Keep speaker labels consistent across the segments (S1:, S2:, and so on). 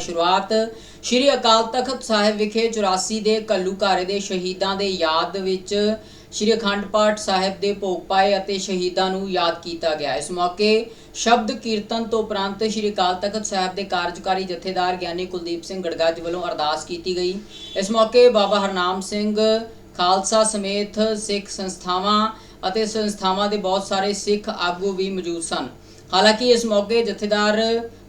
S1: ਸ਼ੁਰੂਆਤ ਸ਼੍ਰੀ ਅਕਾਲ ਤਖਤ ਸਾਹਿਬ ਵਿਖੇ 84 ਦੇ ਕੱਲੂਘਾਰੇ ਦੇ ਸ਼ਹੀਦਾਂ ਦੇ ਯਾਦ ਵਿੱਚ ਸ਼੍ਰੀ ਅਖੰਡ ਪਾਠ ਸਾਹਿਬ ਦੇ ਭੋਗ ਪਾਏ ਅਤੇ ਸ਼ਹੀਦਾਂ ਨੂੰ ਯਾਦ ਕੀਤਾ ਗਿਆ। ਇਸ ਮੌਕੇ ਸ਼ਬਦ ਕੀਰਤਨ ਤੋਂ ਉਪਰੰਤ ਸ਼੍ਰੀ ਅਕਾਲ ਤਖਤ ਸਾਹਿਬ ਦੇ ਕਾਰਜਕਾਰੀ ਜਥੇਦਾਰ ਗਿਆਨੀ ਕੁਲਦੀਪ ਸਿੰਘ ਗੜਗੱਜ ਵੱਲੋਂ ਅਰਦਾਸ ਕੀਤੀ ਗਈ। ਇਸ ਮੌਕੇ ਬਾਬਾ ਹਰਨਾਮ ਸਿੰਘ ਖਾਲਸਾ ਸਮੇਤ ਸਿੱਖ ਸੰਸਥਾਵਾਂ ਅਤੇ ਸੰਸਥਾਵਾਂ ਦੇ ਬਹੁਤ ਸਾਰੇ ਸਿੱਖ ਆਗੂ ਵੀ ਮੌਜੂਦ ਸਨ। ਹਾਲਾਂਕਿ ਇਸ ਮੌਕੇ ਜਥੇਦਾਰ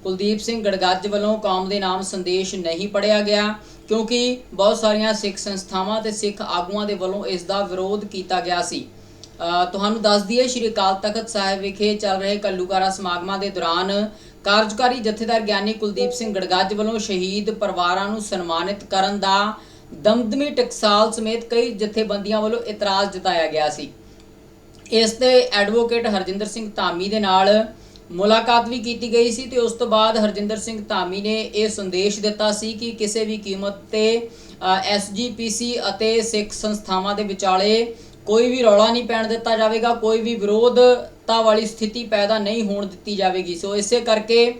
S1: ਕੁਲਦੀਪ ਸਿੰਘ ਗੜਗੱਜ ਵੱਲੋਂ ਕੌਮ ਦੇ ਨਾਮ ਸੰਦੇਸ਼ ਨਹੀਂ ਪੜਿਆ ਗਿਆ, ਕਿਉਂਕਿ ਬਹੁਤ ਸਾਰੀਆਂ ਸਿੱਖ ਸੰਸਥਾਵਾਂ ਤੇ ਸਿੱਖ ਆਗੂਆਂ ਦੇ ਵੱਲੋਂ ਇਸ ਦਾ ਵਿਰੋਧ ਕੀਤਾ ਗਿਆ ਸੀ। ਤੁਹਾਨੂੰ ਦੱਸ ਦਈਏ, ਸ਼੍ਰੀ ਅਕਾਲ ਤਖਤ ਸਾਹਿਬ ਵਿਖੇ ਚੱਲ ਰਹੇ ਕੱਲੂਕਾਰਾ ਸਮਾਗਮਾਂ ਦੇ ਦੌਰਾਨ ਕਾਰਜਕਾਰੀ ਜਥੇਦਾਰ ਗਿਆਨੀ ਕੁਲਦੀਪ ਸਿੰਘ ਗੜਗੱਜ ਵੱਲੋਂ ਸ਼ਹੀਦ ਪਰਿਵਾਰਾਂ ਨੂੰ ਸਨਮਾਨਿਤ ਕਰਨ ਦਾ ਦਮਦਮੀ ਟਕਸਾਲ ਸਮੇਤ ਕਈ ਜਥੇਬੰਦੀਆਂ ਵੱਲੋਂ ਇਤਰਾਜ਼ ਜਤਾਇਆ ਗਿਆ ਸੀ। ਇਸ ਤੇ ਐਡਵੋਕੇਟ ਹਰਜਿੰਦਰ ਸਿੰਘ ਧਾਮੀ ਦੇ ਨਾਲ ਮੁਲਾਕਾਤ ਵੀ ਕੀਤੀ ਗਈ ਸੀ ਤੇ ਉਸ ਤੋਂ ਬਾਅਦ ਹਰਜਿੰਦਰ ਸਿੰਘ ਧਾਮੀ ਨੇ ਇਹ ਸੰਦੇਸ਼ ਦਿੱਤਾ ਸੀ ਕਿ ਕਿਸੇ ਵੀ ਕੀਮਤ ਤੇ ਐਸਜੀਪੀਸੀ ਅਤੇ ਸਿੱਖ ਸੰਸਥਾਵਾਂ ਦੇ ਵਿਚਾਲੇ ਕੋਈ ਵੀ ਰੌਲਾ ਨਹੀਂ ਪੈਣ ਦਿੱਤਾ ਜਾਵੇਗਾ, ਕੋਈ ਵੀ ਵਿਰੋਧਤਾ ਵਾਲੀ ਸਥਿਤੀ ਪੈਦਾ ਨਹੀਂ ਹੋਣ ਦਿੱਤੀ ਜਾਵੇਗੀ। ਸੋ ਇਸੇ ਕਰਕੇ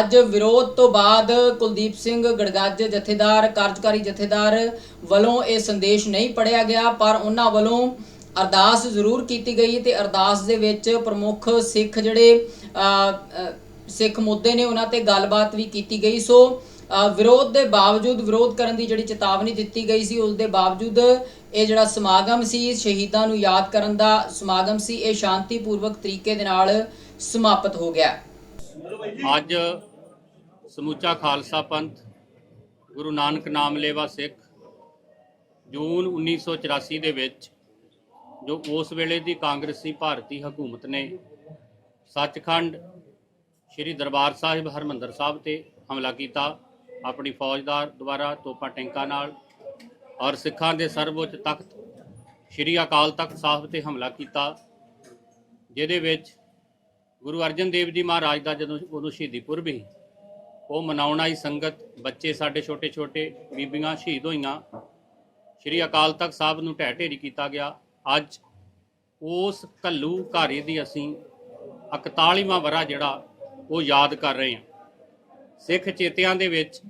S1: ਅੱਜ ਵਿਰੋਧ ਤੋਂ ਬਾਅਦ ਕੁਲਦੀਪ ਸਿੰਘ ਗੜਗੱਜ ਜਥੇਦਾਰ, ਕਾਰਜਕਾਰੀ ਜਥੇਦਾਰ ਵੱਲੋਂ ਇਹ ਸੰਦੇਸ਼ ਨਹੀਂ ਪੜਿਆ ਗਿਆ, ਪਰ ਉਹਨਾਂ ਵੱਲੋਂ ਅਰਦਾਸ ਜ਼ਰੂਰ ਕੀਤੀ ਗਈ ਤੇ ਅਰਦਾਸ ਦੇ ਵਿੱਚ ਪ੍ਰਮੁੱਖ ਸਿੱਖ ਜਿਹੜੇ ਸਿੱਖ ਮੁੱਦੇ ਨੇ ਉਹਨਾਂ ਤੇ ਗੱਲਬਾਤ ਵੀ ਕੀਤੀ ਗਈ। ਸੋ ਵਿਰੋਧ ਦੇ ਬਾਵਜੂਦ ਵਿਰੋਧ ਕਰਨ ਦੀ ਜਿਹੜੀ ਚੇਤਾਵਨੀ ਦਿੱਤੀ ਗਈ ਸੀ, ਉਸ ਦੇ ਬਾਵਜੂਦ ਇਹ ਜਿਹੜਾ ਸਮਾਗਮ ਸੀ, ਸ਼ਹੀਦਾਂ ਨੂੰ ਯਾਦ ਕਰਨ ਦਾ ਸਮਾਗਮ ਸੀ, ਇਹ ਸ਼ਾਂਤੀਪੂਰਵਕ ਤਰੀਕੇ ਦੇ ਨਾਲ ਸਮਾਪਤ ਹੋ ਗਿਆ।
S2: ਅੱਜ ਸਮੁੱਚਾ ਖਾਲਸਾ ਪੰਥ, ਗੁਰੂ ਨਾਨਕ ਨਾਮ ਲੇਵਾ ਸਿੱਖ ਜੂਨ 1984 ਦੇ ਵਿੱਚ ਜੋ ਉਸ ਵੇਲੇ ਦੀ ਕਾਂਗਰਸੀ ਭਾਰਤੀ ਹਕੂਮਤ ਨੇ ਸੱਚਖੰਡ ਸ੍ਰੀ ਦਰਬਾਰ ਸਾਹਿਬ ਹਰਮੰਦਰ ਸਾਹਿਬ ਤੇ ਹਮਲਾ ਕੀਤਾ, ਆਪਣੀ ਫੌਜਦਾਰ ਦੁਆਰਾ ਤੋਪਾਂ ਟੈਂਕਾਂ ਨਾਲ ਔਰ ਸਿੱਖਾਂ ਦੇ ਸਰਵਉੱਚ ਤਖਤ ਸ੍ਰੀ ਅਕਾਲ ਤਖਤ ਸਾਹਿਬ ਤੇ ਹਮਲਾ ਕੀਤਾ, ਜਿਹਦੇ ਵਿੱਚ ਗੁਰੂ ਅਰਜਨ ਦੇਵ ਜੀ ਮਹਾਰਾਜ ਦਾ ਜਦੋਂ ਉਦੋਂ ਸ਼ਹੀਦੀ ਪੁਰਬ ਸੀ, ਉਹ ਮਨਾਉਣ ਆਈ ਸੰਗਤ, ਬੱਚੇ ਸਾਡੇ ਛੋਟੇ ਛੋਟੇ ਬੀਬੀਆਂ ਸ਼ਹੀਦ ਹੋਈਆਂ, ਸ਼੍ਰੀ ਅਕਾਲ ਤਖਤ ਸਾਹਿਬ ਨੂੰ ਢਹਿ ਢੇਰੀ ਕੀਤਾ ਗਿਆ ਅੱਜ ਉਸ ਕੱਲੂ ਘਾਰੇ ਦੀ ਅਸੀਂ 41ਵਾਂ ਵਰਾ ਜਿਹੜਾ ਉਹ ਯਾਦ ਕਰ ਰਹੇ ਹਾਂ। ਸਿੱਖ ਚੇਤਿਆਂ ਦੇ ਵਿੱਚ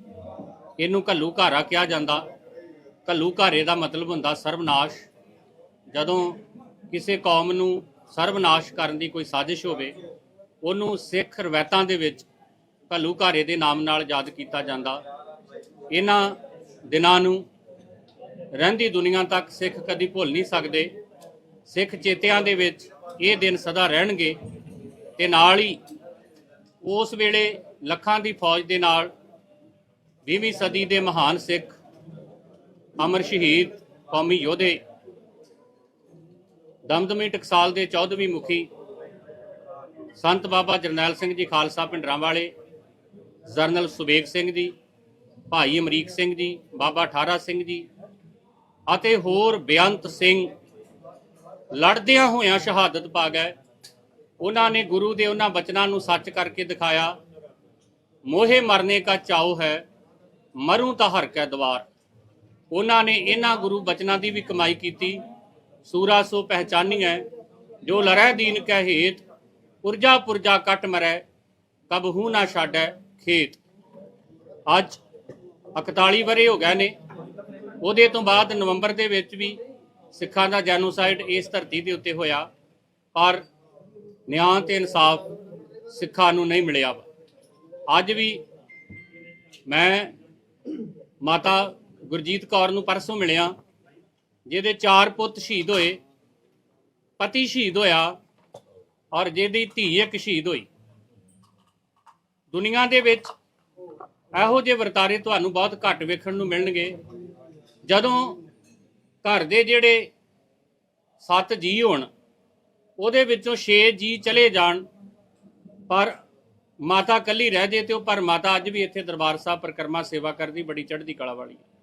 S2: ਇਹਨੂੰ ਕੱਲੂ ਘਾਰਾ ਕਿਹਾ ਜਾਂਦਾ। ਕੱਲੂ ਘਾਰੇ ਦਾ ਮਤਲਬ ਹੁੰਦਾ ਸਰਵਨਾਸ਼। ਜਦੋਂ ਕਿਸੇ ਕੌਮ ਨੂੰ ਸਰਵਨਾਸ਼ ਕਰਨ ਦੀ ਕੋਈ ਸਾਜ਼ਿਸ਼ ਹੋਵੇ, ਉਹਨੂੰ ਸਿੱਖ ਰਵਾਇਤਾਂ ਦੇ ਵਿੱਚ ਘੱਲੂ ਘਾਰੇ ਦੇ ਨਾਮ ਨਾਲ ਯਾਦ ਕੀਤਾ ਜਾਂਦਾ। ਇਹਨਾਂ ਦਿਨਾਂ ਨੂੰ ਰਹਿੰਦੀ ਦੁਨੀਆ ਤੱਕ ਸਿੱਖ ਕਦੀ ਭੁੱਲ ਨਹੀਂ ਸਕਦੇ। ਸਿੱਖ ਚੇਤਿਆਂ ਦੇ ਵਿੱਚ ਇਹ ਦਿਨ ਸਦਾ ਰਹਿਣਗੇ ਤੇ ਨਾਲ ਹੀ ਉਸ ਵੇਲੇ ਲੱਖਾਂ ਦੀ ਫੌਜ ਦੇ ਨਾਲ 20ਵੀਂ ਸਦੀ ਦੇ ਮਹਾਨ ਸਿੱਖ ਅਮਰ ਸ਼ਹੀਦ ਕੌਮੀ ਯੋਧੇ ਦਮਦਮੀ ਟਕਸਾਲ ਦੇ 14ਵੀਂ ਮੁਖੀ ਸੰਤ ਬਾਬਾ ਜਰਨੈਲ ਸਿੰਘ ਜੀ ਖਾਲਸਾ ਪਿੰਡਰਾਂ ਵਾਲੇ ਜਰਨਲ ਸੁਬੇਗ ਸਿੰਘ ਜੀ, ਭਾਈ ਅਮਰੀਕ ਸਿੰਘ ਜੀ, ਬਾਬਾ ਠਾਰਾ ਸਿੰਘ ਜੀ ਅਤੇ ਹੋਰ ਬੇਅੰਤ ਸਿੰਘ ਲੜਦਿਆਂ ਹੋਇਆਂ ਸ਼ਹਾਦਤ ਪਾ ਗਏ। ਉਹਨਾਂ ਨੇ ਗੁਰੂ ਦੇ ਉਹਨਾਂ ਬਚਨਾਂ ਨੂੰ ਸੱਚ ਕਰਕੇ ਦਿਖਾਇਆ। ਮੋਹੇ ਮਰਨੇ ਕਾ ਚਾਉ ਹੈ, ਮਰੂ ਤਾਂ ਹਰ ਕੈ ਦਵਾਰ। ਉਹਨਾਂ ਨੇ ਇਹਨਾਂ ਗੁਰੂ ਬਚਨਾਂ ਦੀ ਵੀ ਕਮਾਈ ਕੀਤੀ। ਸੂਰਾ ਸੋ ਪਹਿਚਾਨੀ ਹੈ ਜੋ ਲਰੈ ਦੀਨ ਕੈ ਹੇਤ, ਪੁਰਜਾ ਪੁਰਜਾ ਕੱਟ ਮਰੈ ਕਬਹੂ ਨਾ ਛਾਡੈ ਖੇਤ। ਅੱਜ 41 ਵਰੇ ਹੋ ਗਏ ਨੇ। ਉਹਦੇ ਤੋਂ ਬਾਅਦ ਨਵੰਬਰ ਦੇ ਵਿੱਚ ਵੀ ਸਿੱਖਾਂ ਦਾ ਜੈਨੋਸਾਈਡ ਇਸ ਧਰਤੀ ਦੇ ਉੱਤੇ ਹੋਇਆ, ਪਰ ਨਿਆਂ ਤੇ ਇਨਸਾਫ ਸਿੱਖਾਂ ਨੂੰ ਨਹੀਂ ਮਿਲਿਆ ਵਾ। ਅੱਜ ਵੀ ਮੈਂ ਮਾਤਾ ਗੁਰਜੀਤ ਕੌਰ ਨੂੰ ਪਰਸੋਂ ਮਿਲਿਆ, ਜਿਹਦੇ ਚਾਰ ਪੁੱਤ ਸ਼ਹੀਦ ਹੋਏ, ਪਤੀ ਸ਼ਹੀਦ ਹੋਇਆ ਔਰ ਜਿਹਦੀ ਧੀ ਇੱਕ ਸ਼ਹੀਦ ਹੋਈ ਦੁਨੀਆ ਦੇ ਵਿੱਚ ਇਹੋ ਜਿਹੇ ਵਰਤਾਰੇ ਤੁਹਾਨੂੰ ਬਹੁਤ ਘੱਟ ਵੇਖਣ ਨੂੰ ਮਿਲਣਗੇ ਜਦੋਂ ਘਰ ਦੇ ਜਿਹੜੇ ਸੱਤ ਜੀ ਹੋਣ, ਉਹਦੇ ਵਿੱਚੋਂ 6 ਜੀ ਚਲੇ ਜਾਣ, ਪਰ ਮਾਤਾ ਕੱਲੀ ਰਹਿ ਜੇ ਤੇ ਉਹ, ਪਰ ਮਾਤਾ ਅੱਜ ਵੀ ਇੱਥੇ ਦਰਬਾਰ ਸਾਹਿਬ ਪਰਿਕਰਮਾ ਸੇਵਾ ਕਰਦੀ, ਬੜੀ ਚੜ੍ਹਦੀ ਕਲਾ ਵਾਲੀ ਹੈ।